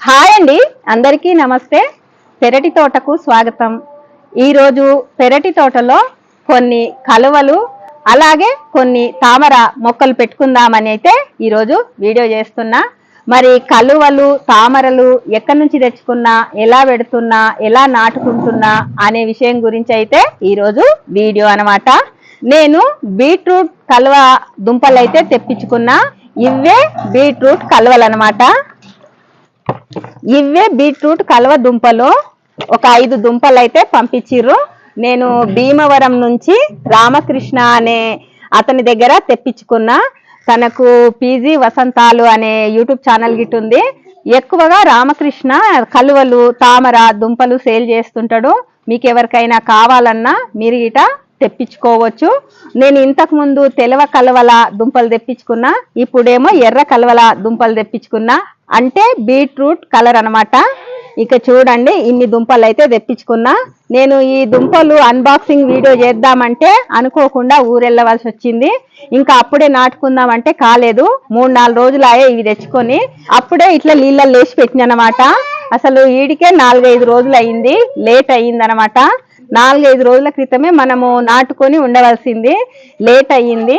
Hi అండి. అందరికీ నమస్తే. పెరటి తోటకు స్వాగతం. ఈరోజు పెరటి తోటలో కొన్ని కలువలు అలాగే కొన్ని తామర మొక్కలు పెట్టుకుందామని అయితే ఈరోజు వీడియో చేస్తున్నా. మరి కలువలు తామరలు ఎక్కడి నుంచి తెచ్చుకున్నా ఎలా పెడుతున్నా ఎలా నాటుకుంటున్నా అనే విషయం గురించి అయితే ఈరోజు వీడియో అన్నమాట. నేను బీట్రూట్ కలువ దుంపలు అయితే తెప్పించుకున్నా. ఇవే బీట్రూట్ కలువలు అనమాట ఇవే బీట్రూట్ కలవ దుంపలు ఒక ఐదు దుంపలు అయితే పంపించిర్రు. నేను భీమవరం నుంచి రామకృష్ణ అనే అతని దగ్గర తెప్పించుకున్నా. తనకు పీజీ వసంతాలు అనే యూట్యూబ్ ఛానల్ గిట్ ఉంది. ఎక్కువగా రామకృష్ణ కలువలు తామర దుంపలు సేల్ చేస్తుంటాడు. మీకు ఎవరికైనా కావాలన్నా మీరు ఇట తెప్పించుకోవచ్చు. నేను ఇంతకు ముందు తెలవ కలవల దుంపలు తెప్పించుకున్నా ఇప్పుడేమో ఎర్ర కలవల దుంపలు తెప్పించుకున్నా. అంటే బీట్రూట్ కలర్ అనమాట ఇక చూడండి ఇన్ని దుంపలు అయితే తెప్పించుకున్నా. నేను ఈ దుంపలు అన్బాక్సింగ్ వీడియో చేద్దామంటే అనుకోకుండా ఊరెళ్ళవలసి వచ్చింది. ఇంకా అప్పుడే నాటుకుందామంటే కాలేదు. మూడు నాలుగు రోజులు అయ్యే ఇవి తెచ్చుకొని అప్పుడే ఇట్లా నీళ్ళల్లో లేచి పెట్టినమాట అసలు వీడికే నాలుగైదు రోజులు అయింది. లేట్ అయ్యింది అనమాట నాలుగైదు రోజుల క్రితమే మనము నాటుకొని ఉండవలసింది. లేట్ అయ్యింది.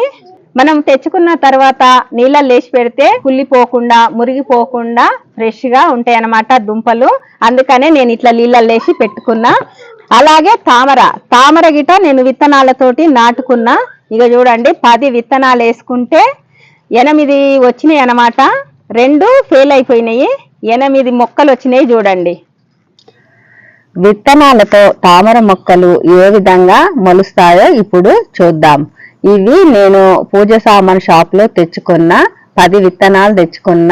మనం తెచ్చుకున్న తర్వాత నీళ్ళ లేచి పెడితే కుళ్ళిపోకుండా మురిగిపోకుండా ఫ్రెష్గా ఉంటాయి అన్నమాట దుంపలు. అందుకనే నేను ఇట్లా నీళ్ళ లేచి పెట్టుకున్నా. అలాగే తామర. తామర గిట నేను విత్తనాలతోటి నాటుకున్నా. ఇక చూడండి పది విత్తనాలు వేసుకుంటే ఎనిమిది వచ్చినాయి అన్నమాట రెండు ఫెయిల్ అయిపోయినాయి. ఎనిమిది మొక్కలు వచ్చినాయి చూడండి. విత్తనాలతో తామర మొక్కలు ఏ విధంగా మొలుస్తాయో ఇప్పుడు చూద్దాం. ఇవి నేను పూజ సామాన్ షాప్లో తెచ్చుకున్న పది విత్తనాలు తెచ్చుకున్న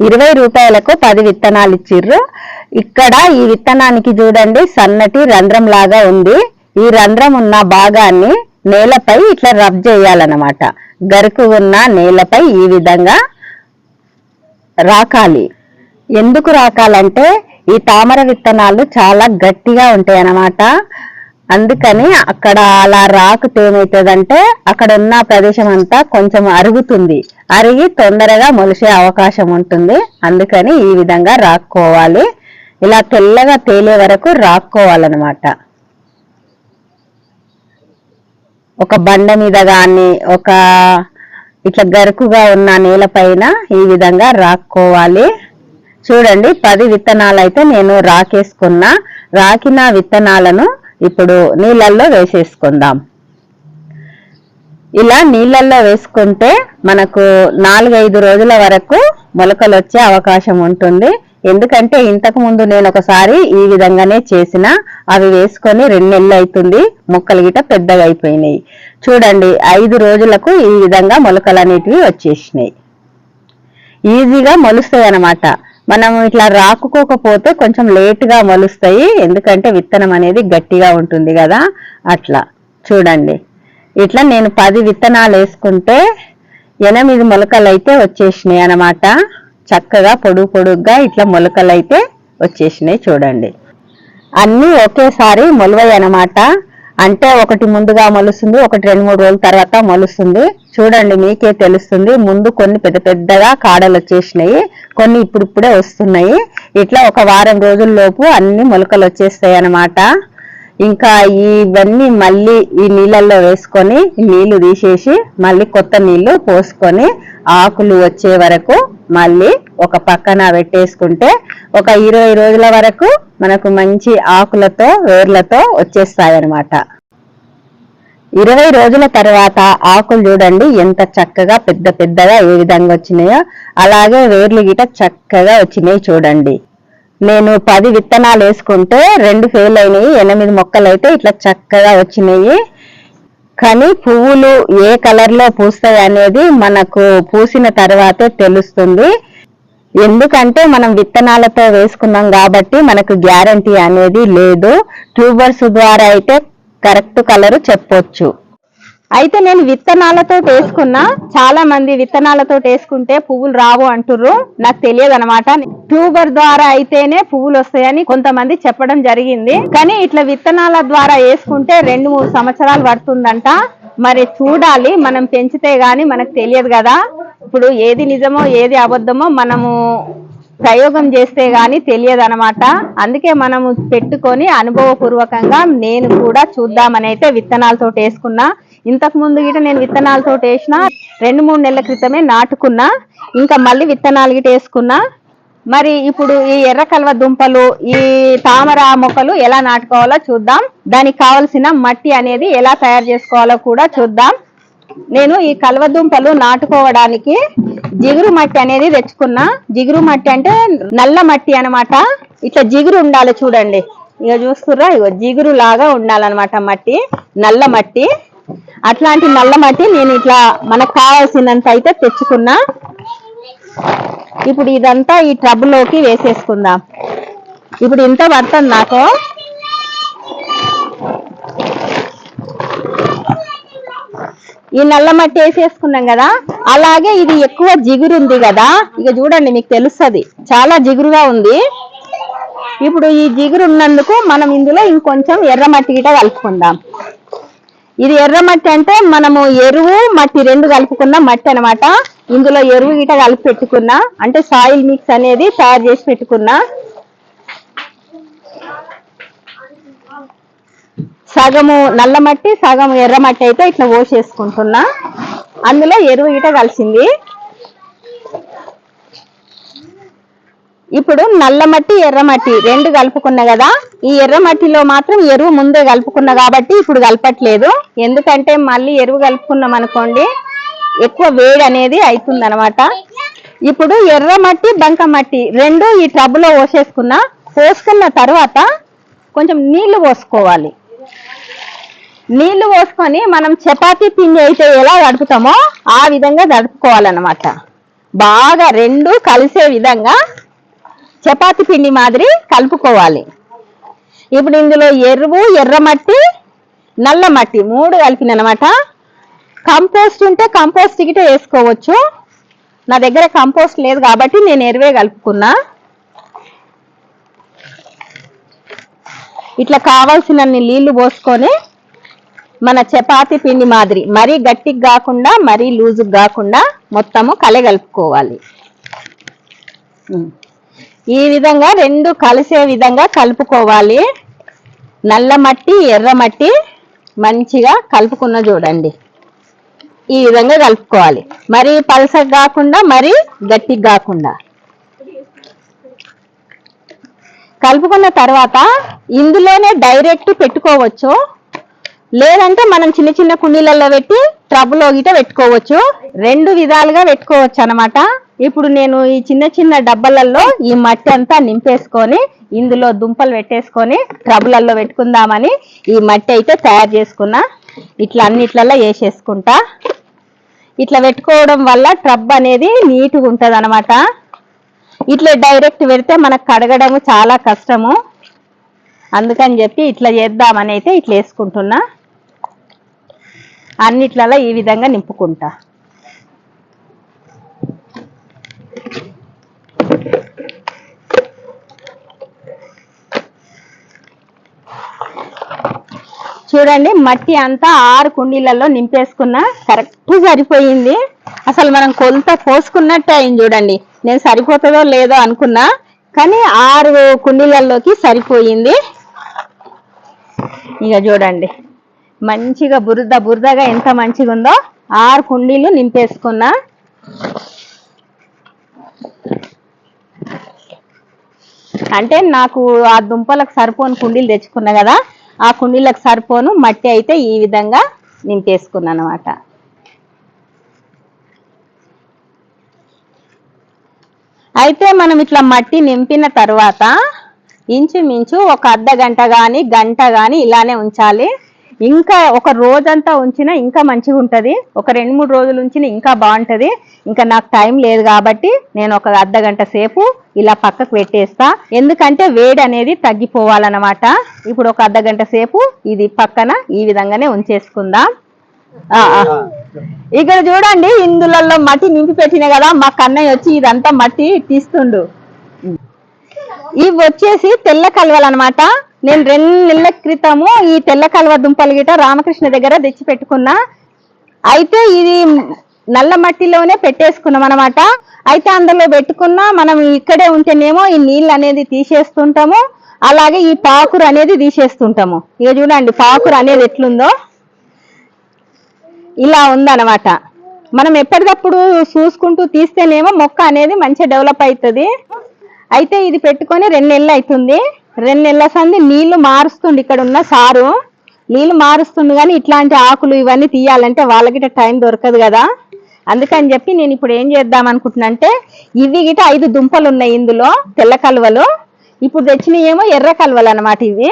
ఇరవై రూపాయలకు పది విత్తనాలు ఇచ్చిర్రు. ఇక్కడ ఈ విత్తనానికి చూడండి సన్నటి రంధ్రం లాగా ఉంది. ఈ రంధ్రం ఉన్న భాగాన్ని నేలపై ఇట్లా రబ్ చేయాలన్నమాట. గరుకు ఉన్న నేలపై ఈ విధంగా రాకాలి. ఎందుకు రాకాలంటే ఈ తామర విత్తనాలు చాలా గట్టిగా ఉంటాయి అన్నమాట అందుకని అక్కడ అలా రాకుతే ఏమవుతుందంటే అక్కడ ఉన్న ప్రదేశం అంతా కొంచెం అరుగుతుంది. అరిగి తొందరగా మొలిసే అవకాశం ఉంటుంది. అందుకని ఈ విధంగా రాక్కోవాలి. ఇలా తెల్లగా తేలే వరకు రాక్కోవాలన్నమాట. ఒక బండ మీద కానీ ఒక ఇట్లా గరుకుగా ఉన్న నేలపైన ఈ విధంగా రాక్కోవాలి. చూడండి పది విత్తనాలు అయితే నేను రాకేసుకున్నా. రాకిన విత్తనాలను ఇప్పుడు నీళ్ళల్లో వేసేసుకుందాం. ఇలా నీళ్ళల్లో వేసుకుంటే మనకు నాలుగైదు రోజుల వరకు మొలకలు వచ్చే అవకాశం ఉంటుంది. ఎందుకంటే ఇంతకు ముందు నేను ఒకసారి ఈ విధంగానే చేసిన. అవి వేసుకొని రెండు నెలలు అవుతుంది మొక్కలు గిట పెద్దగా అయిపోయినాయి. చూడండి ఐదు రోజులకు ఈ విధంగా మొలకలు అనేటివి వచ్చేసినాయి. ఈజీగా మొలుస్తాయి అన్నమాట మనం ఇట్లా రాకుకోకపోతే కొంచెం లేటుగా మొలుస్తాయి. ఎందుకంటే విత్తనం అనేది గట్టిగా ఉంటుంది కదా. అట్లా. చూడండి. ఇట్లా నేను పది విత్తనాలు వేసుకుంటే ఎనిమిది మొలకలు అయితే వచ్చేసినాయి అనమాట చక్కగా పొడుగు పొడుగ్గా ఇట్లా మొలకలు అయితే వచ్చేసినాయి చూడండి. అన్నీ ఒకేసారి మొలవయి అనమాట అంటే ఒకటి ముందుగా మొలుస్తుంది ఒకటి రెండు మూడు రోజుల తర్వాత మొలుస్తుంది. చూడండి మీకే తెలుస్తుంది. ముందు కొన్ని పెద్ద పెద్దగా కాడలు వచ్చేసినాయి కొన్ని ఇప్పుడిప్పుడే వస్తున్నాయి. ఇట్లా ఒక వారం రోజుల్లోపు అన్ని మొలకలు వచ్చేస్తాయి అన్నమాట. ఇంకా ఇవన్నీ మళ్ళీ ఈ నీళ్ళల్లో వేసుకొని నీళ్ళు తీసేసి మళ్ళీ కొత్త నీళ్ళు పోసుకొని ఆకులు వచ్చే వరకు మళ్ళీ ఒక పక్కన పెట్టేసుకుంటే ఒక ఇరవై రోజుల వరకు మనకు మంచి ఆకులతో వేర్లతో వచ్చేస్తాయి అన్నమాట ఇరవై రోజుల తర్వాత ఆకులు చూడండి ఎంత చక్కగా పెద్ద పెద్దగా ఏ విధంగా వచ్చినాయో అలాగే వేర్లు గిట చక్కగా వచ్చినాయి చూడండి. నేను పది విత్తనాలు వేసుకుంటే రెండు ఫెయిల్ అయినాయి ఎనిమిది మొక్కలు అయితే ఇట్లా చక్కగా వచ్చినాయి. కానీ పువ్వులు ఏ కలర్లో పూస్తాయి అనేది మనకు పూసిన తర్వాతే తెలుస్తుంది. ఎందుకంటే మనం విత్తనాలతో వేసుకున్నాం కాబట్టి మనకు గ్యారంటీ అనేది లేదు. ట్యూబర్స్ ద్వారా అయితే కరెక్ట్ కలర్ చెప్పొచ్చు. అయితే నేను విత్తనాలతో వేసుకున్నా చాలా మంది విత్తనాలతో వేసుకుంటే పువ్వులు రావు అంటుర్రు. నాకు తెలియదు అనమాట ట్యూబర్ ద్వారా అయితేనే పువ్వులు వస్తాయని కొంతమంది చెప్పడం జరిగింది. కానీ ఇట్లా విత్తనాల ద్వారా వేసుకుంటే రెండు మూడు సంవత్సరాలు పడుతుందంట. మరి చూడాలి మనం పెంచితే గాని మనకు తెలియదు కదా. ఇప్పుడు ఏది నిజమో ఏది అబద్ధమో మనము ప్రయోగం చేస్తే గాని తెలియదు అనమాట అందుకే మనము పెట్టుకొని అనుభవపూర్వకంగా నేను కూడా చూద్దామని అయితే విత్తనాలతో వేసుకున్నా. ఇంతకు ముందు గిట నేను విత్తనాలతో వేసిన రెండు మూడు నెలల క్రితమే నాటుకున్నా ఇంకా మళ్ళీ విత్తనాలు గిట వేసుకున్నా. మరి ఇప్పుడు ఈ ఎర్ర కల్వ దుంపలు ఈ తామర మొక్కలు ఎలా నాటుకోవాలో చూద్దాం. దానికి కావలసిన మట్టి అనేది ఎలా తయారు చేసుకోవాలో కూడా చూద్దాం. నేను ఈ కలవదుంపలు నాటుకోవడానికి జిగురు మట్టి అనేది తెచ్చుకున్నా. జిగురు మట్టి అంటే నల్ల మట్టి అన్నమాట. ఇట్లా జిగురు ఉండాలి చూడండి. ఇక చూస్తుర్రా? ఇగో జిగురు లాగా ఉండాలన్నమాట మట్టి నల్ల మట్టి. అట్లాంటి నల్ల మట్టి నేను ఇట్లా మనకు కావాల్సినంత అయితే తెచ్చుకున్నా. ఇప్పుడు ఇదంతా ఈ ట్రబులోకి వేసేసుకుందాం. ఇప్పుడు ఇంత పడుతుంది నాకు. ఈ నల్ల మట్టి వేసేసుకున్నాం కదా అలాగే ఇది ఎక్కువ జిగురు ఉంది కదా ఇక చూడండి మీకు తెలుస్తుంది. చాలా జిగురుగా ఉంది. ఇప్పుడు ఈ జిగురు ఉన్నందుకు మనం ఇందులో ఇంకొంచెం ఎర్ర మట్టి గిట కలుపుకుందాం. ఇది ఎర్ర మట్టి అంటే మనము ఎరువు మట్టి రెండు కలుపుకున్న మట్టి అనమాట ఇందులో ఎరువు గిట కలిపి పెట్టుకున్నా అంటే సాయిల్ మిక్స్ అనేది తయారు చేసి పెట్టుకున్నా సగము నల్ల మట్టి సగం ఎర్ర మట్టి అయితే ఇట్లా పోసేసుకుంటున్నా. అందులో ఎరువు ఇట కలిసింది. ఇప్పుడు నల్ల మట్టి ఎర్ర మట్టి రెండు కలుపుకున్నా కదా ఈ ఎర్ర మట్టిలో మాత్రం ఎరువు ముందే కలుపుకున్నా కాబట్టి ఇప్పుడు కలపట్లేదు. ఎందుకంటే మళ్ళీ ఎరువు కలుపుకున్నాం అనుకోండి ఎక్కువ వేడి అనేది అవుతుంది అనమాట ఇప్పుడు ఎర్ర మట్టి బంక మట్టి రెండు ఈ టబ్లో పోసేసుకున్నా పోసుకున్న తర్వాత కొంచెం నీళ్ళు పోసుకోవాలి. నీళ్ళు పోసుకొని మనం చపాతి పిండి అయితే ఎలా గడుపుతామో ఆ విధంగా గడుపుకోవాలన్నమాట బాగా రెండు కలిసే విధంగా చపాతి పిండి మాదిరి కలుపుకోవాలి. ఇప్పుడు ఇందులో ఎరువు ఎర్రమట్టి నల్ల మట్టి మూడు కలిపిన అనమాట కంపోస్ట్ ఉంటే కంపోస్ట్ గిట వేసుకోవచ్చు. నా దగ్గర కంపోస్ట్ లేదు కాబట్టి నేను ఎరువే కలుపుకున్నా. ఇట్లా కావాల్సినన్ని నీళ్ళు పోసుకొని మన చపాతి పిండి మాదిరి మరీ గట్టిగా కాకుండా మరీ లూజుగా కాకుండా మొత్తము కలగలుపుకోవాలి. ఈ విధంగా రెండు కలిసే విధంగా కలుపుకోవాలి. నల్ల మట్టి ఎర్ర మట్టి మంచిగా కలుపుకున్న చూడండి. ఈ విధంగా కలుపుకోవాలి. మరి పలసగా కాకుండా మరి గట్టిగా కాకుండా. కలుపుకున్న తర్వాత ఇందులోనే డైరెక్ట్ పెట్టుకోవచ్చు. లేదంటే మనం చిన్న చిన్న కుండీలలో పెట్టి ట్రబులో గిట పెట్టుకోవచ్చు. రెండు విధాలుగా పెట్టుకోవచ్చు అన్నమాట ఇప్పుడు నేను ఈ చిన్న చిన్న డబ్బలలో ఈ మట్టి అంతా నింపేసుకొని ఇందులో దుంపలు పెట్టేసుకొని ట్రబులలో పెట్టుకుందామని ఈ మట్టి అయితే తయారు చేసుకున్నా. ఇట్లా అన్నిట్లలో వేసేసుకుంటా. ఇట్లా పెట్టుకోవడం వల్ల ట్రబ్ అనేది నీట్గా ఉంటుంది అనమాట ఇట్లా డైరెక్ట్ పెడితే మనకు కడగడము చాలా కష్టము. అందుకని చెప్పి ఇట్లా చేద్దామని అయితే ఇట్లా వేసుకుంటున్నా. అన్నిట్లలో ఈ విధంగా నింపుకుంటా. చూడండి మట్టి అంతా ఆరు కుండీలలో నింపేసుకున్నా కరెక్ట్ సరిపోయింది. అసలు మనం కొలత పోసుకున్నట్టే అయింది చూడండి. నేను సరిపోతుందో లేదో అనుకున్నా కానీ ఆరు కుండీలలోకి సరిపోయింది. ఇక చూడండి. మంచిగా బురద బురదగా ఎంత మంచిగా ఉందో ఆరు కుండీలు నింపేసుకున్నా. అంటే నాకు ఆ దుంపలకు సరిపోను కుండీలు తెచ్చుకున్నా కదా ఆ కుండీలకు సరిపోను మట్టి అయితే ఈ విధంగా నింపేసుకున్నాను అనమాట అయితే మనం ఇట్లా మట్టి నింపిన తర్వాత ఇంచుమించు ఒక అర్ధ గంట కానీ గంట కానీ ఇలానే ఉంచాలి. ఇంకా ఒక రోజంతా ఉంచినా ఇంకా మంచిగా ఉంటుంది ఒక రెండు మూడు రోజులు ఉంచినా ఇంకా బాగుంటుంది. ఇంకా నాకు టైం లేదు కాబట్టి నేను ఒక అర్ధ గంట సేపు ఇలా పక్కకు పెట్టేస్తా. ఎందుకంటే వేడి అనేది తగ్గిపోవాలన్నమాట. ఇప్పుడు ఒక అర్ధ గంట సేపు ఇది పక్కన ఈ విధంగానే ఉంచేసుకుందాం. ఇక్కడ చూడండి ఇందులలో మట్టి నింపి పెట్టిన కదా మా కన్నయ్య వచ్చి ఇదంతా మట్టి తీస్తుండు. ఇవి వచ్చేసి తెల్ల కలవాలన్నమాట. అనమాట నేను రెండు నెలల క్రితము ఈ తెల్ల కలవ దుంపలు గిట రామకృష్ణ దగ్గర తెచ్చి పెట్టుకున్నా. అయితే ఇది నల్ల మట్టిలోనే పెట్టేసుకున్నాం అనమాట అయితే అందులో పెట్టుకున్నా మనం ఇక్కడే ఉంటేనేమో ఈ నీళ్ళు అనేది తీసేస్తుంటాము. అలాగే ఈ పాకురు అనేది తీసేస్తుంటాము. ఇక చూడండి పాకురు అనేది ఎట్లుందో. ఇలా ఉందన్నమాట. మనం ఎప్పటికప్పుడు చూసుకుంటూ తీస్తేనేమో మొక్క అనేది మంచిగా డెవలప్ అవుతుంది. అయితే ఇది పెట్టుకొని రెండు నెలలు అవుతుంది. రెండు నెలల సంది నీళ్ళు మారుస్తుంది ఇక్కడ ఉన్న సారు. నీళ్ళు మారుస్తుంది కానీ ఇట్లాంటి ఆకులు ఇవన్నీ తీయాలంటే వాళ్ళకి టైం దొరకదు కదా. అందుకని చెప్పి నేను ఇప్పుడు ఏం చేద్దాం అనుకుంటున్నా అంటే ఇవి గిట ఐదు దుంపలు ఉన్నాయి ఇందులో తెల్ల కలువలు. ఇప్పుడు తెచ్చినవి ఏమో ఎర్ర కలువలు అన్నమాట ఇవి.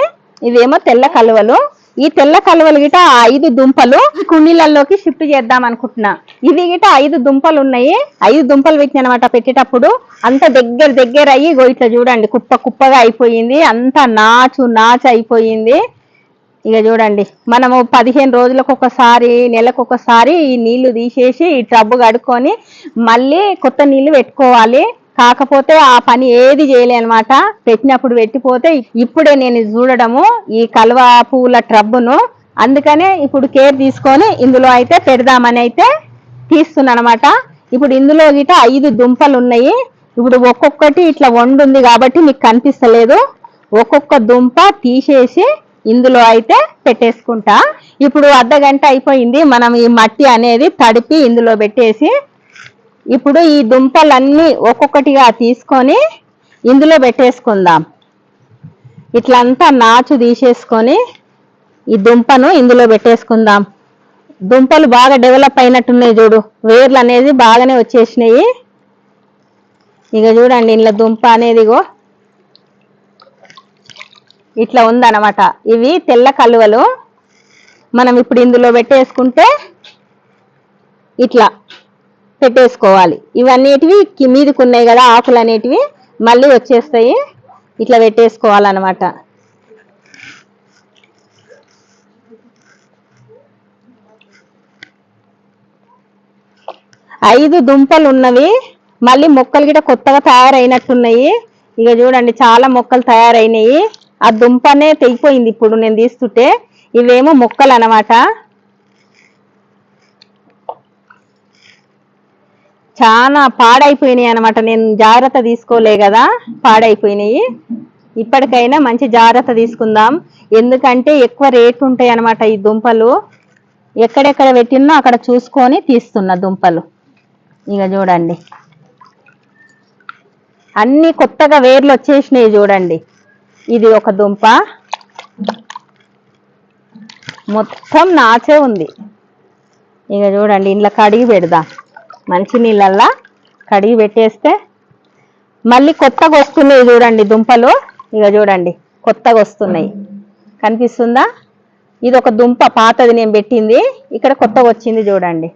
ఇవేమో తెల్ల కలువలు. ఈ తెల్ల కలువలు గిట ఐదు దుంపలు కుండీలలోకి షిఫ్ట్ చేద్దాం అనుకుంటున్నా. ఇవి గిట ఐదు దుంపలు ఉన్నాయి. ఐదు దుంపలు పెట్టిన అనమాట పెట్టేటప్పుడు అంత దగ్గర దగ్గర అయ్యి ఇట్లా చూడండి కుప్ప కుప్పగా అయిపోయింది. అంత నాచు నాచు అయిపోయింది. ఇక చూడండి మనము పదిహేను రోజులకు ఒకసారి నెలకు ఒకసారి ఈ నీళ్ళు తీసేసి ఈ టబ్బు కడుక్కొని మళ్ళీ కొత్త నీళ్ళు పెట్టుకోవాలి. కాకపోతే ఆ పని ఏది చేయలే అనమాట పెట్టినప్పుడు పెట్టిపోతే ఇప్పుడే నేను చూడడము ఈ కలువ పువ్వుల ట్రబ్బును. అందుకనే ఇప్పుడు కేర్ తీసుకొని ఇందులో అయితే పెడదామని అయితే తీస్తున్నాను అనమాట ఇప్పుడు ఇందులో గిట ఐదు దుంపలు ఉన్నాయి. ఇప్పుడు ఒక్కొక్కటి ఇట్లా వండుంది కాబట్టి మీకు కనిపిస్తలేదు. ఒక్కొక్క దుంప తీసేసి ఇందులో అయితే పెట్టేసుకుంటా. ఇప్పుడు అర్ధ గంట అయిపోయింది. మనం ఈ మట్టి అనేది తడిపి ఇందులో పెట్టేసి ఇప్పుడు ఈ దుంపలన్నీ ఒక్కొక్కటిగా తీసుకొని ఇందులో పెట్టేసుకుందాం. ఇట్లంతా నాచు తీసేసుకొని ఈ దుంపను ఇందులో పెట్టేసుకుందాం. దుంపలు బాగా డెవలప్ అయినట్టున్నాయి చూడు. వేర్లు అనేది బాగానే వచ్చేసినాయి. ఇక చూడండి ఇంట్లో దుంప అనేది ఇగో. ఇట్లా ఉందన్నమాట. ఇవి తెల్ల కలువలు. మనం ఇప్పుడు ఇందులో పెట్టేసుకుంటే ఇట్లా పెట్టేసుకోవాలి. ఇవన్నిటివి మీదకి ఉన్నాయి కదా ఆకులు అనేటివి మళ్ళీ వచ్చేస్తాయి. ఇట్లా పెట్టేసుకోవాలన్నమాట. ఐదు దుంపలు ఉన్నవి మళ్ళీ మొక్కలు గిట కొత్తగా తయారైనట్టున్నాయి. ఇక చూడండి చాలా మొక్కలు తయారైనాయి. ఆ దుంపనే తెగిపోయింది ఇప్పుడు నేను తీస్తుంటే. ఇవేమో మొక్కలు అన్నమాట చాలా పాడైపోయినాయి అనమాట నేను జాగ్రత్త తీసుకోలే కదా పాడైపోయినాయి. ఇప్పటికైనా మంచి జాగ్రత్త తీసుకుందాం. ఎందుకంటే ఎక్కువ రేట్ ఉంటాయి అనమాట ఈ దుంపలు. ఎక్కడెక్కడ పెట్టినో అక్కడ చూసుకొని తీస్తున్నా దుంపలు. ఇక చూడండి. అన్ని కొత్తగా వేర్లు వచ్చేసినాయి చూడండి. ఇది ఒక దుంప. మొత్తం నాచే ఉంది. ఇక చూడండి ఇంట్లో కడిగి పెడదాం. మంచినీళ్ళల్లా కడిగి పెట్టేస్తే మళ్ళీ కొత్తగా వస్తున్నాయి చూడండి దుంపలు. ఇక చూడండి కొత్తగా వస్తున్నాయి. కనిపిస్తుందా? ఇది ఒక దుంప పాతది నేను పెట్టింది. ఇక్కడ కొత్తగా వచ్చింది చూడండి.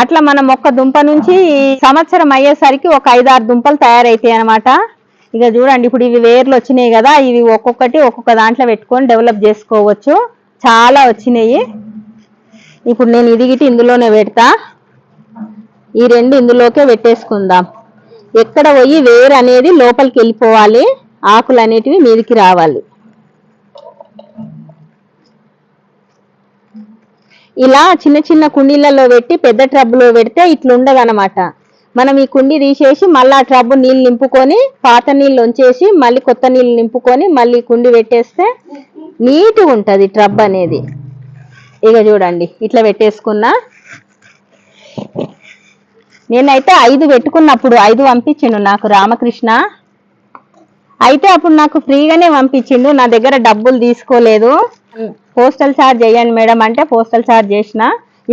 అట్లా మనం ఒక్క దుంప నుంచి సంవత్సరం అయ్యేసరికి ఒక ఐదారు దుంపలు తయారైతాయి అన్నమాట. ఇక చూడండి ఇప్పుడు ఇవి వేర్లు వచ్చినాయి కదా ఇవి ఒక్కొక్కటి ఒక్కొక్క దాంట్లో పెట్టుకొని డెవలప్ చేసుకోవచ్చు. చాలా వచ్చినాయి. ఇప్పుడు నేను ఇదిగిటి ఇందులోనే పెడతా. ఈ రెండు ఇందులోకే పెట్టేసుకుందాం. ఎక్కడ పోయి వేరు అనేది లోపలికి వెళ్ళిపోవాలి. ఆకులు అనేటివి మీదికి రావాలి. ఇలా చిన్న చిన్న కుండీలలో పెట్టి పెద్ద ట్రబ్బులో పెడితే ఇట్లుండదనమాట మనం ఈ కుండీ తీసేసి మళ్ళీ ఆ ట్రబ్బు నీళ్ళు నింపుకొని పాత నీళ్ళు ఉంచేసి మళ్ళీ కొత్త నీళ్ళు నింపుకొని మళ్ళీ కుండి పెట్టేస్తే నీట్గా ఉంటుంది ట్రబ్ అనేది. ఇక చూడండి ఇట్లా పెట్టేసుకున్నా. నేనైతే ఐదు పెట్టుకున్నప్పుడు ఐదు పంపించిండు నాకు రామకృష్ణ. అయితే అప్పుడు నాకు ఫ్రీగానే పంపించిండు నా దగ్గర డబ్బులు తీసుకోలేదు. పోస్టల్ ఛార్జ్ చేయండి మేడం అంటే పోస్టల్ ఛార్జ్ చేసిన.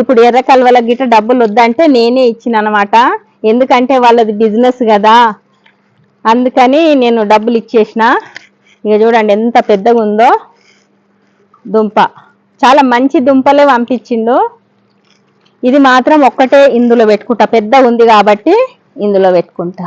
ఇప్పుడు ఎర్ర కల్వల గిట్ట డబ్బులు వద్దంటే నేనే ఇచ్చిన అనమాట ఎందుకంటే వాళ్ళది బిజినెస్ కదా. అందుకని నేను డబ్బులు ఇచ్చేసిన. ఇక చూడండి ఎంత పెద్దగా ఉందో దుంప. చాలా మంచి దుంపలే పంపించిండు. ఇది మాత్రం ఒక్కటే ఇందులో పెట్టుకుంటా. పెద్ద ఉంది కాబట్టి ఇందులో పెట్టుకుంటా.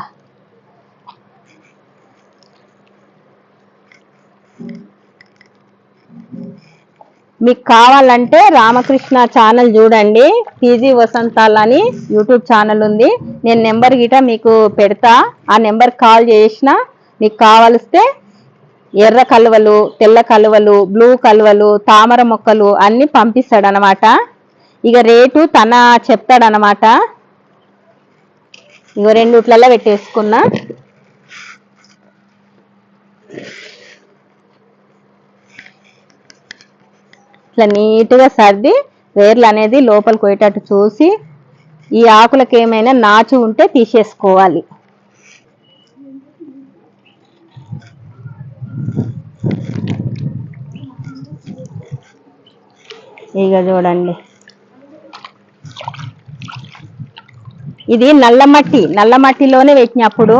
మీకు కావాలంటే రామకృష్ణ ఛానల్ చూడండి. పీజీ వసంతాల్ అని యూట్యూబ్ ఛానల్ ఉంది. నేను నెంబర్ గిట మీకు పెడతా. ఆ నెంబర్ కాల్ చేసిన మీకు కావలిస్తే ఎర్ర కలువలు తెల్ల కలువలు బ్లూ కలువలు తామర మొక్కలు అన్నీ పంపిస్తాడనమాట. ఇక రేటు తన చెప్తాడనమాట. ఇగో రెండుట్లలో పెట్టేసుకున్నా. ఇట్లా నీట్గా సర్ది వేర్లు అనేది లోపలికి పోయేటట్టు చూసి ఈ ఆకులకు ఏమైనా నాచు ఉంటే తీసేసుకోవాలి. ఇక చూడండి. ఇది నల్ల మట్టి నల్ల మట్టిలోనే పెట్టినప్పుడు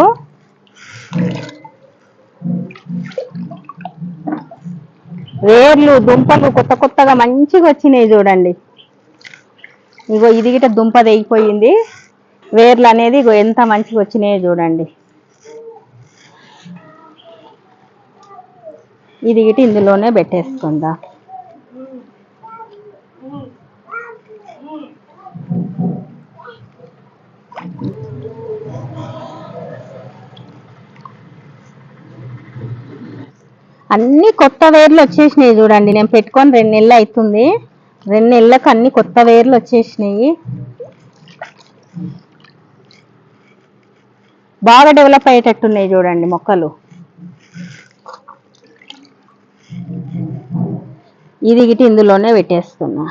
వేర్లు దుంపలు కొత్త కొత్తగా మంచిగా వచ్చినాయి చూడండి. ఇగో ఇది గిట దుంప తెగిపోయింది. వేర్లు అనేది ఇగో ఎంత మంచిగా వచ్చినాయో చూడండి. ఇది గిట ఇందులోనే పెట్టేసుకుందా. అన్ని కొత్త వేర్లు వచ్చేసినాయి చూడండి. నేను పెట్టుకొని రెండు నెలలు అవుతుంది. రెండు నెలలకు అన్ని కొత్త వేర్లు వచ్చేసినాయి. బాగా డెవలప్ అయ్యేటట్టున్నాయి చూడండి మొక్కలు. ఇది గిటి ఇందులోనే పెట్టేస్తున్నా.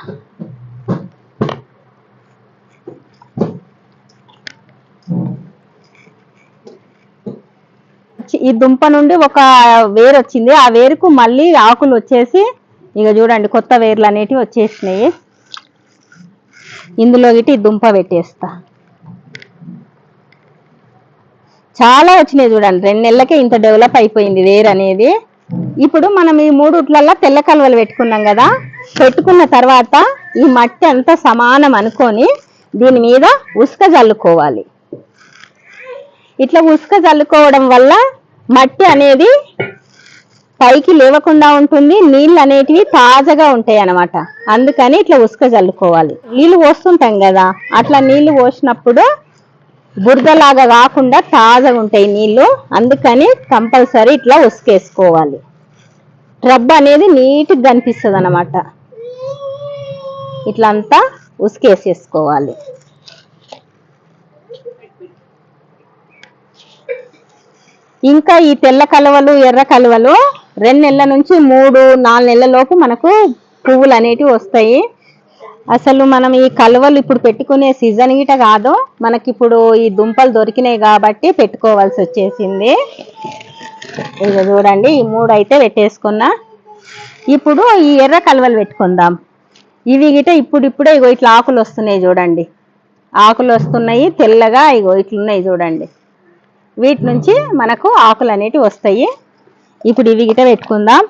ఈ దుంప నుండి ఒక వేరు వచ్చింది. ఆ వేరుకు మళ్ళీ ఆకులు వచ్చేసి ఇక చూడండి కొత్త వేర్లు అనేటివి వచ్చేసినాయి. ఇందులో గిటి ఈ దుంప పెట్టేస్తా. చాలా వచ్చినాయి చూడండి రెండు నెలలకే ఇంత డెవలప్ అయిపోయింది వేరు అనేది. ఇప్పుడు మనం ఈ మూడుట్లల్లో తెల్ల కలువలు పెట్టుకున్నాం కదా పెట్టుకున్న తర్వాత ఈ మట్టి అంతా సమానం అనుకొని దీని మీద ఉసుక చల్లుకోవాలి ఇట్లా ఉసుక చల్లుకోవడం వల్ల మట్టి అనేది పైకి లేవకుండా ఉంటుంది నీళ్ళు అనేటివి తాజాగా ఉంటాయి అన్నమాట అందుకని ఇట్లా ఉసుక చల్లుకోవాలి నీళ్ళు పోస్తుంటాం కదా అట్లా నీళ్ళు పోసినప్పుడు బురదలాగా కాకుండా తాజాగా ఉంటాయి నీళ్ళు. అందుకని కంపల్సరీ ఇట్లా ఉసుకేసుకోవాలి. ట్రబ్ అనేది నీట్గా కనిపిస్తుంది అనమాట ఇట్లా అంతా ఉసుకేసేసుకోవాలి. ఇంకా ఈ తెల్ల కలువలు ఎర్ర కలువలు రెండు నెలల నుంచి మూడు నాలుగు నెలల లోపు మనకు పువ్వులు అనేటివి వస్తాయి. అసలు మనం ఈ కలువలు ఇప్పుడు పెట్టుకునే సీజన్ గిట కాదు మనకిప్పుడు ఈ దుంపలు దొరికినాయి కాబట్టి పెట్టుకోవాల్సి వచ్చేసింది. ఇక చూడండి ఈ మూడు అయితే పెట్టేసుకున్నా. ఇప్పుడు ఈ ఎర్ర కలువలు పెట్టుకుందాం. ఇవి గిట ఇప్పుడు ఇప్పుడే ఇగో ఇట్లా ఆకులు వస్తున్నాయి చూడండి. ఆకులు వస్తున్నాయి తెల్లగా ఇగో ఇట్లున్నాయి చూడండి. వీటి నుంచి మనకు ఆకులు అనేటివి వస్తాయి. ఇప్పుడు ఇవి గిట పెట్టుకుందాం.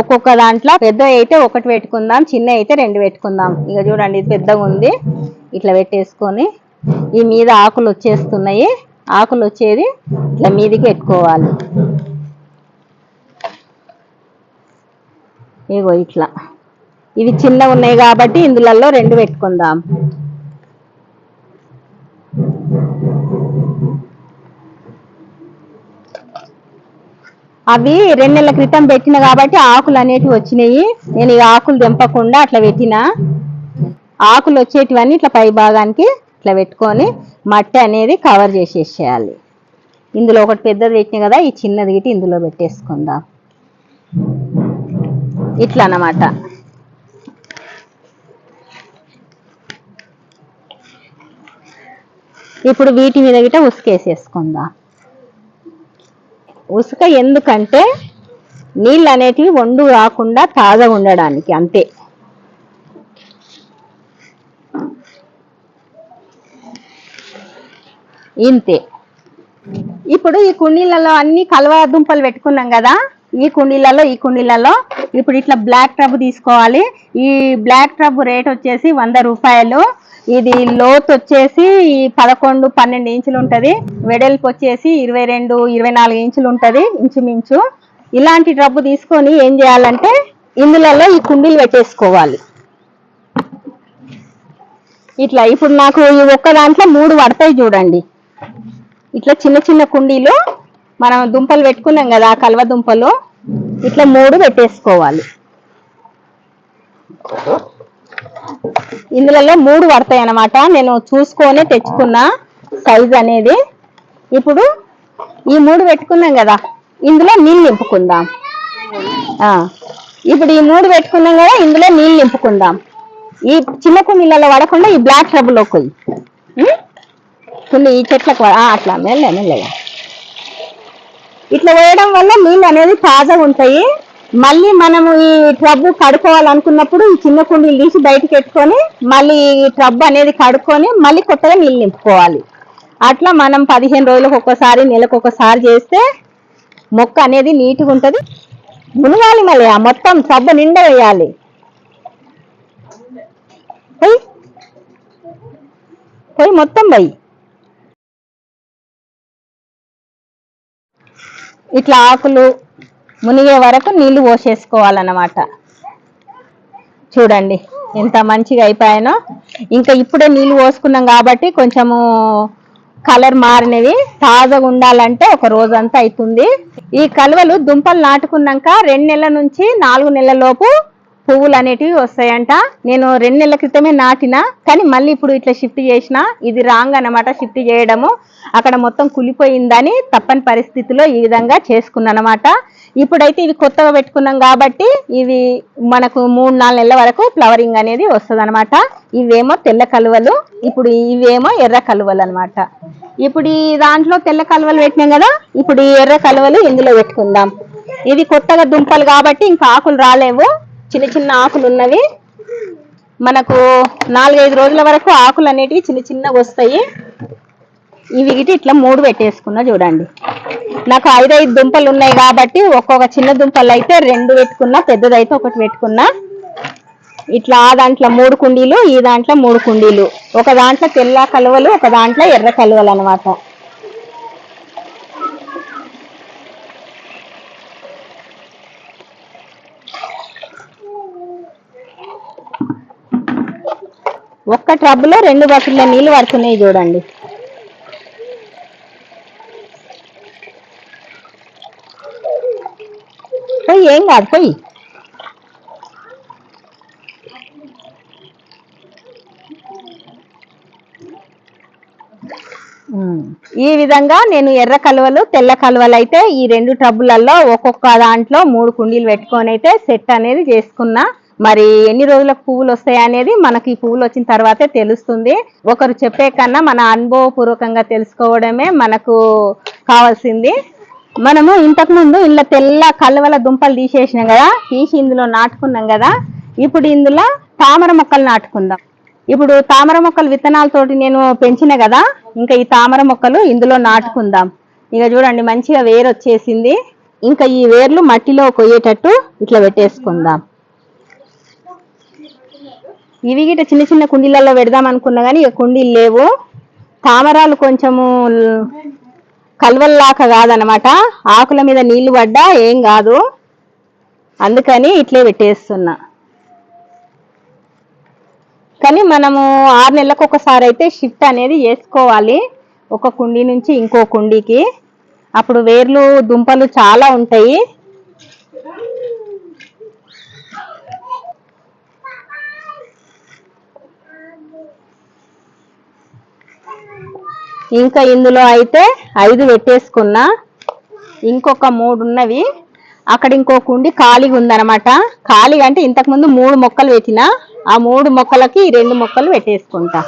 ఒక్కొక్క దాంట్లో పెద్ద అయితే ఒకటి పెట్టుకుందాం చిన్న అయితే రెండు పెట్టుకుందాం. ఇక చూడండి ఇది పెద్దగా ఉంది. ఇట్లా పెట్టేసుకొని ఈ మీద ఆకులు వచ్చేస్తున్నాయి. ఆకులు వచ్చేది ఇట్లా మీదికి పెట్టుకోవాలి. ఇగో ఇట్లా. ఇవి చిన్న ఉన్నాయి కాబట్టి ఇందులలో రెండు పెట్టుకుందాం. అవి రెండు నెలల క్రితం పెట్టిన కాబట్టి ఆకులు అనేటివి వచ్చినాయి. నేను ఈ ఆకులు తెంపకుండా అట్లా పెట్టిన. ఆకులు వచ్చేటివన్నీ ఇట్లా పై భాగానికి ఇట్లా పెట్టుకొని మట్టి అనేది కవర్ చేసేసేయాలి. ఇందులో ఒకటి పెద్దది పెట్టిన కదా ఈ చిన్నది గిటి ఇందులో పెట్టేసుకుందాం. ఇట్లా అన్నమాట. ఇప్పుడు వీటి మీద గిట్ట ఉసుకేసేసుకుందాం. ఉసుక ఎందుకంటే నీళ్ళు అనేటివి వండు రాకుండా తాజాగా ఉండడానికి అంతే. ఇంతే. ఇప్పుడు ఈ కుండీలలో అన్ని కలవ దుంపలు పెట్టుకున్నాం కదా ఈ కుండీలలో ఈ కుండీలలో ఇప్పుడు ఇట్లా బ్లాక్ ట్రబ్ తీసుకోవాలి. ఈ బ్లాక్ ట్రబ్ రేట్ వచ్చేసి వంద రూపాయలు. ఇది లోతు వచ్చేసి ఈ పదకొండు పన్నెండు ఇంచులు ఉంటుంది. వెడల్పు వచ్చేసి ఇరవై రెండు ఇరవై నాలుగు ఇంచులు ఉంటుంది ఇంచుమించు. ఇలాంటి డబ్బు తీసుకొని ఏం చేయాలంటే ఇందులలో ఈ కుండీలు పెట్టేసుకోవాలి. ఇట్లా ఇప్పుడు నాకు ఈ ఒక్క దాంట్లో మూడు పడతాయి చూడండి. ఇట్లా చిన్న చిన్న కుండీలు మనం దుంపలు పెట్టుకున్నాం కదా కలవ దుంపలు. ఇట్లా మూడు పెట్టేసుకోవాలి. ఇందులో మూడు పడతాయి అన్నమాట నేను చూసుకొని తెచ్చుకున్న సైజ్ అనేది. ఇప్పుడు ఈ మూడు పెట్టుకున్నాం కదా ఇందులో నీళ్ళు నింపుకుందాం. ఆ, ఇప్పుడు ఈ మూడు పెట్టుకున్నాం కదా ఇందులో నీళ్ళు నింపుకుందాం. ఈ చిన్న కుండీలలో పడకుండా ఈ బ్లాక్ ట్రబుల్ పోయి. కుండి ఈ చెట్లకు అట్లా మెల్ల మెల్లగా ఇట్లా వేయడం వల్ల నీళ్ళు అనేది తాజాగా ఉంటాయి. మళ్ళీ మనము ఈ ట్రబ్ కడుక్కోవాలనుకున్నప్పుడు ఈ చిన్న కుండీలు తీసి బయటకు పెట్టుకొని మళ్ళీ ఈ ట్రబ్ అనేది కడుక్కొని మళ్ళీ కొత్తగా నీళ్ళు నింపుకోవాలి. అట్లా మనం పదిహేను రోజులకు ఒక్కసారి నెలకు ఒకసారి చేస్తే మొక్క అనేది నీట్గా ఉంటుంది. మునగాలి మళ్ళీ ఆ మొత్తం ట్రబ్ నిండా వేయాలి. పోయి. పోయి మొత్తం పోయి. ఇట్లా ఆకులు మునిగే వరకు నీళ్ళు పోసేసుకోవాలన్నమాట. చూడండి ఎంత మంచిగా అయిపోయానో. ఇంకా ఇప్పుడే నీళ్ళు పోసుకున్నాం కాబట్టి కొంచెము కలర్ మారినవి. తాజాగా ఉండాలంటే ఒక రోజంతా అవుతుంది. ఈ కలువలు దుంపలు నాటుకున్నాక రెండు నెలల నుంచి నాలుగు నెలల లోపు పువ్వులు అనేటివి వస్తాయంట. నేను రెండు నెలల క్రితమే నాటిన కానీ మళ్ళీ ఇప్పుడు ఇట్లా షిఫ్ట్ చేసిన ఇది రాంగ్ అన్నమాట షిఫ్ట్ చేయడము. అక్కడ మొత్తం కులిపోయిందని తప్పని పరిస్థితిలో ఈ విధంగా చేసుకున్నాను అనమాట ఇప్పుడైతే ఇవి కొత్తగా పెట్టుకున్నాం కాబట్టి ఇవి మనకు మూడు నాలుగు నెలల వరకు ఫ్లవరింగ్ అనేది వస్తుంది అనమాట ఇవేమో తెల్ల కలువలు ఇప్పుడు ఇవేమో ఎర్ర కలువలు అనమాట ఇప్పుడు ఈ దాంట్లో తెల్ల కలువలు పెట్టినాం కదా ఇప్పుడు ఈ ఎర్ర కలువలు ఇందులో పెట్టుకుందాం. ఇది కొత్తగా దుంపలు కాబట్టి ఇంకా ఆకులు రాలేవు. చిన్న చిన్న ఆకులు ఉన్నవి మనకు నాలుగైదు రోజుల వరకు ఆకులు అనేటివి చిన్న చిన్నగా వస్తాయి. ఇవి గిటి ఇట్లా మూడు పెట్టేసుకున్నా చూడండి. నాకు ఐదైదు దుంపలు ఉన్నాయి కాబట్టి ఒక్కొక్క చిన్న దుంపలు అయితే రెండు పెట్టుకున్నా పెద్దదైతే ఒకటి పెట్టుకున్నా. ఇట్లా ఆ దాంట్లో మూడు కుండీలు ఈ దాంట్లో మూడు కుండీలు. ఒక దాంట్లో తెల్ల కలువలు ఒక దాంట్లో ఎర్ర కలువలు అన్నమాట. ఒక్క ట్రబ్బులో రెండు బకెట్ల నీళ్ళు పడుతున్నాయి చూడండి. పోయి ఏం కాదు పోయి. ఈ విధంగా నేను ఎర్ర కలువలు తెల్ల కలువలు అయితే ఈ రెండు టబ్బులలో ఒక్కొక్క దాంట్లో మూడు కుండీలు పెట్టుకొని అయితే సెట్ అనేది చేసుకున్నా. మరి ఎన్ని రోజులకు పువ్వులు వస్తాయి అనేది మనకి ఈ పువ్వులు వచ్చిన తర్వాతే తెలుస్తుంది. ఒకరు చెప్పే కన్నా మన అనుభవపూర్వకంగా తెలుసుకోవడమే మనకు కావాల్సింది. మనము ఇంతకు ముందు తెల్ల కలువల దుంపలు తీసేసినాం కదా తీసి ఇందులో నాటుకున్నాం కదా ఇప్పుడు ఇందులో తామర మొక్కలు నాటుకుందాం. ఇప్పుడు తామర మొక్కలు విత్తనాలతోటి నేను పెంచిన కదా ఇంకా ఈ తామర మొక్కలు ఇందులో నాటుకుందాం. ఇక చూడండి మంచిగా వేరు వచ్చేసింది ఇంకా ఈ వేర్లు మట్టిలో కొయ్యేటట్టు ఇట్లా పెట్టేసుకుందాం. ఇవి గిట చిన్న చిన్న కుండీలలో పెడదాం అనుకున్నా కానీ ఇక కుండీలు లేవు. తామరాలు కొంచెము కల్వల్లాక కాదనమాట. ఆకుల మీద నీళ్ళు పడ్డా ఏం కాదు. అందుకని ఇట్లే పెట్టేస్తున్నా. కానీ మనము ఆరు నెలలకు ఒకసారి అయితే షిఫ్ట్ అనేది చేసుకోవాలి. ఒక కుండీ నుంచి ఇంకో కుండీకి. అప్పుడు వేర్లు దుంపలు చాలా ఉంటాయి. ఇంకా ఇందులో అయితే ఐదు పెట్టేసుకున్నా. ఇంకొక మూడు ఉన్నవి. అక్కడ ఇంకో కుండి ఖాళీగా ఉందనమాట ఖాళీగా అంటే ఇంతకుముందు మూడు మొక్కలు పెట్టిన ఆ మూడు మొక్కలకి రెండు మొక్కలు పెట్టేసుకుంటా.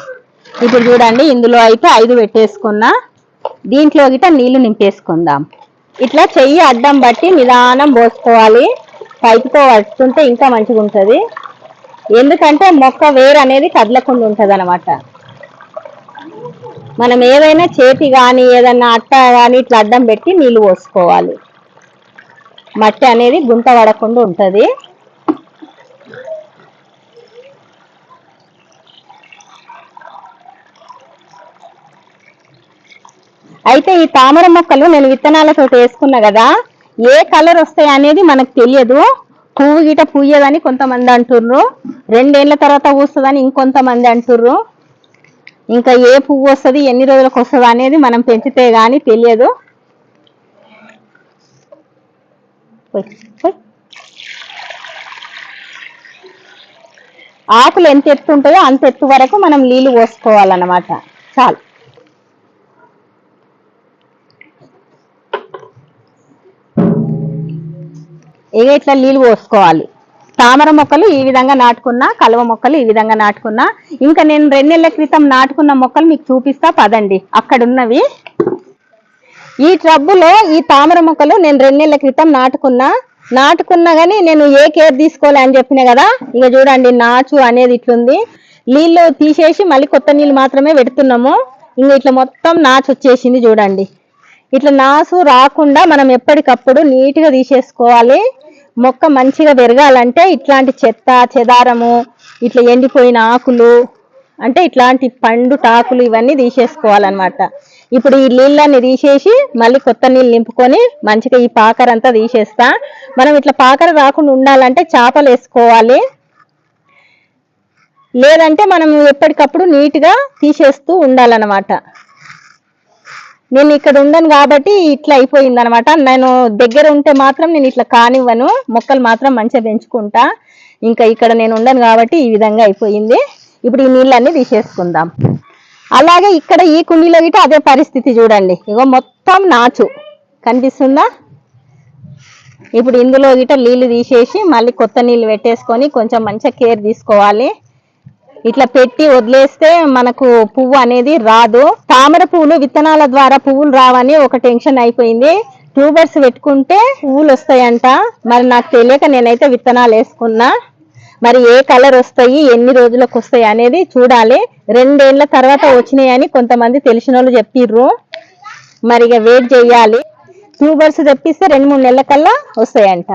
ఇప్పుడు చూడండి ఇందులో అయితే ఐదు పెట్టేసుకున్నా. దీంట్లో గిట నీళ్ళు నింపేసుకుందాం. ఇట్లా చెయ్యి అడ్డం బట్టి నిదానం పోసుకోవాలి. పైపుతో పట్టుకుంటే ఇంకా మంచిగా ఉంటుంది ఎందుకంటే మొక్క వేరు అనేది కదలకుండా అనమాట మనం ఏదైనా చేతి కానీ ఏదైనా అట్ట కానీ ఇట్లా అడ్డం పెట్టి నీళ్ళు పోసుకోవాలి. మట్టి అనేది గుంత పడకుండా ఉంటుంది. అయితే ఈ తామర మొక్కలు నేను విత్తనాలతో వేసుకున్నా కదా ఏ కలర్ వస్తాయి అనేది మనకు తెలియదు. పువ్వు గిట పూయదని కొంతమంది అంటుర్రు. రెండేళ్ళ తర్వాత పూస్తుందని ఇంకొంతమంది అంటుర్రు. ఇంకా ఏ పువ్వు వస్తుంది ఎన్ని రోజులకు వస్తుంది అనేది మనం పెంచితే కానీ తెలియదు. ఆకులు ఎంత ఎత్తు ఉంటాయో అంత ఎత్తు వరకు మనం నీళ్ళు పోసుకోవాలన్నమాట. చాలు. ఇక ఇట్లా నీళ్ళు పోసుకోవాలి. తామర మొక్కలు ఈ విధంగా నాటుకున్నా కలువ మొక్కలు ఈ విధంగా నాటుకున్నా. ఇంకా నేను రెండు నెలల క్రితం నాటుకున్న మొక్కలు మీకు చూపిస్తా పదండి. అక్కడ ఉన్నవి ఈ ట్రబ్బులో ఈ తామర మొక్కలు నేను రెండు నెలల క్రితం నాటుకున్నా. నాటుకున్నా కానీ నేను ఏ కేర్ తీసుకోలే అని చెప్పిన కదా ఇక చూడండి నాచు అనేది ఇట్లుంది. నీళ్ళు తీసేసి మళ్ళీ కొత్త నీళ్ళు మాత్రమే పెడుతున్నాము. ఇంక ఇట్లా మొత్తం నాచు వచ్చేసింది చూడండి. ఇట్లా నాసు రాకుండా మనం ఎప్పటికప్పుడు నీట్గా తీసేసుకోవాలి. మొక్క మంచిగా పెరగాలంటే ఇట్లాంటి చెత్త చెదారము ఇట్లా ఎండిపోయిన ఆకులు అంటే ఇట్లాంటి పండు టాకులు ఇవన్నీ తీసేసుకోవాలన్నమాట. ఇప్పుడు ఈ నీళ్ళన్ని తీసేసి మళ్ళీ కొత్త నీళ్ళు నింపుకొని మంచిగా ఈ పాకర అంతా తీసేస్తా. మనం ఇట్లా పాకర రాకుండా ఉండాలంటే చేపలు వేసుకోవాలి. లేదంటే మనం ఎప్పటికప్పుడు నీట్గా తీసేస్తూ ఉండాలన్నమాట. నేను ఇక్కడ ఉండను కాబట్టి ఇట్లా అయిపోయింది అనమాట నేను దగ్గర ఉంటే మాత్రం నేను ఇట్లా కానివ్వను. మొక్కలు మాత్రం మంచిగా పెంచుకుంటా. ఇంకా ఇక్కడ నేను ఉండను కాబట్టి ఈ విధంగా అయిపోయింది. ఇప్పుడు ఈ నీళ్ళన్నీ తీసేసుకుందాం. అలాగే ఇక్కడ ఈ కుండీలో గిట్ట అదే పరిస్థితి చూడండి. ఇగో మొత్తం నాచు. కనిపిస్తుందా? ఇప్పుడు ఇందులో గిట్ట నీళ్ళు తీసేసి మళ్ళీ కొత్త నీళ్ళు పెట్టేసుకొని కొంచెం మంచిగా కేర్ తీసుకోవాలి. ఇట్లా పెట్టి వదిలేస్తే మనకు పువ్వు అనేది రాదు. తామర పువ్వులు విత్తనాల ద్వారా పువ్వులు రావని ఒక టెన్షన్ అయిపోయింది. ట్యూబర్స్ పెట్టుకుంటే పువ్వులు వస్తాయంట. మరి నాకు తెలియక నేనైతే విత్తనాలు వేసుకున్నా. మరి ఏ కలర్ వస్తాయి ఎన్ని రోజులకు వస్తాయి అనేది చూడాలి. రెండేళ్ళ తర్వాత వచ్చినాయని కొంతమంది తెలిసిన వాళ్ళు చెప్పిర్రు. మరి ఇక వెయిట్ చేయాలి. ట్యూబర్స్ తెప్పిస్తే రెండు మూడు నెలల కల్లా వస్తాయంట.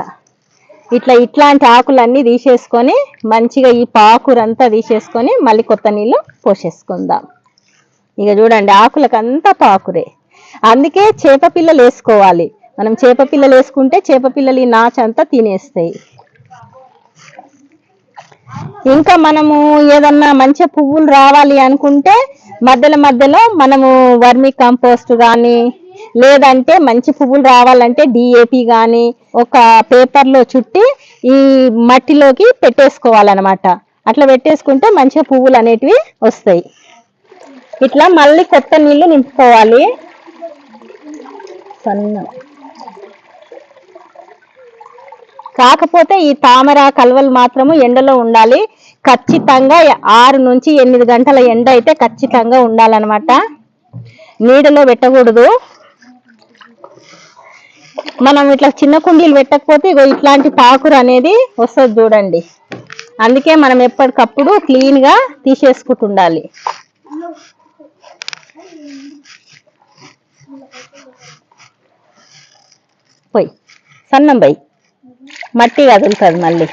ఇట్లా ఇట్లాంటి ఆకులన్నీ తీసేసుకొని మంచిగా ఈ పాకురంతా తీసేసుకొని మళ్ళీ కొత్త నీళ్ళు పోసేసుకుందాం. ఇక చూడండి ఆకులకంతా పాకురే. అందుకే చేప పిల్లలు వేసుకోవాలి. మనం చేప పిల్లలు వేసుకుంటే చేప పిల్లలు ఈ నాచంతా తినేస్తాయి. ఇంకా మనము ఏదన్నా మంచి పువ్వులు రావాలి అనుకుంటే మధ్యలో మధ్యలో మనము వర్మి కంపోస్ట్ కానీ లేదంటే మంచి పువ్వులు రావాలంటే డిఏపి కానీ ఒక పేపర్లో చుట్టి ఈ మట్టిలోకి పెట్టేసుకోవాలన్నమాట. అట్లా పెట్టేసుకుంటే మంచిగా పువ్వులు అనేటివి వస్తాయి. ఇట్లా మళ్ళీ కొత్త నీళ్ళు నింపుకోవాలి. సన్న. కాకపోతే ఈ తామర కలువలు మాత్రము ఎండలో ఉండాలి. ఖచ్చితంగా ఆరు నుంచి ఎనిమిది గంటల ఎండ అయితే ఖచ్చితంగా ఉండాలన్నమాట. నీడలో పెట్టకూడదు. మనం ఇట్లా చిన్న కుండీలు పెట్టకపోతే ఇగో ఇట్లాంటి పాకురు అనేది వస్తుంది చూడండి. అందుకే మనం ఎప్పటికప్పుడు క్లీన్గా తీసేసుకుంటుండాలి. పోయి. సన్నం పోయి. మట్టి కదులుతుంది మళ్ళీ.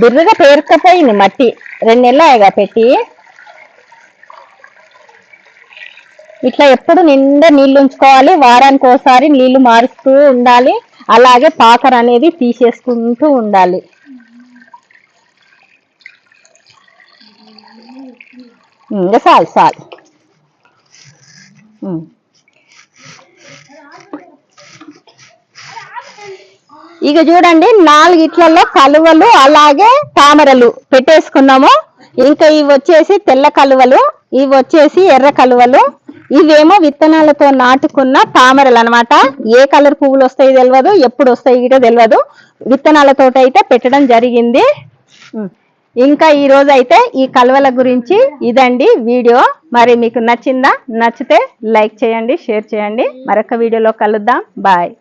బిర్రగా పేరుకపోయింది మట్టి. రెండు నెలలుగా పెట్టి. ఇట్లా ఎప్పుడు నిండా నీళ్ళు ఉంచుకోవాలి. వారానికి ఒకసారి నీళ్ళు మారుస్తూ ఉండాలి. అలాగే పాకర్ అనేది తీసేసుకుంటూ ఉండాలి. ఇంకా చాలు చాలు. ఇక చూడండి నాలుగిట్లలో కలువలు అలాగే తామరలు పెట్టేసుకున్నాము. ఇంకా ఇవి వచ్చేసి తెల్ల కలువలు ఇవి వచ్చేసి ఎర్ర కలువలు. ఇవేమో విత్తనాలతో నాటుకున్న తామరలు అన్నమాట. ఏ కలర్ పువ్వులు వస్తాయి తెలియదు ఎప్పుడు వస్తాయి కూడా తెలియదు విత్తనాలతో అయితే పెట్టడం జరిగింది. ఇంకా ఈ రోజు అయితే ఈ కలువల గురించి ఇదండి వీడియో. మరి మీకు నచ్చిందా? నచ్చితే లైక్ చేయండి షేర్ చేయండి. మరొక వీడియోలో కలుద్దాం. బాయ్.